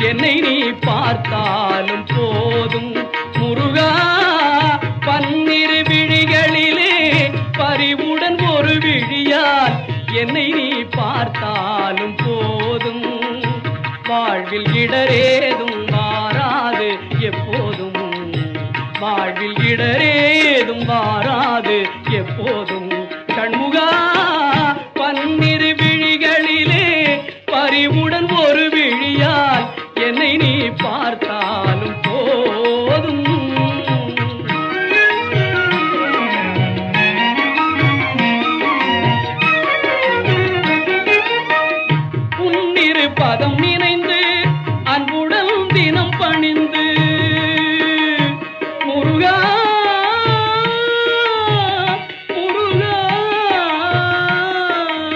என்னை நீ பார்த்தாலும் போதும். முருகா பன்னிரு விழிகளிலே பறிவுடன் ஒரு விழியால் என்னை நீ பார்த்தாலும் போதும். வாழ்வில் இடரேதும் மாறாது எப்போதும். வாழ்வில் இடரேதும் மாறாது எப்போதும். கண்முகா பார்த்தாலும் போதும். உன்னிரு பதம் நினை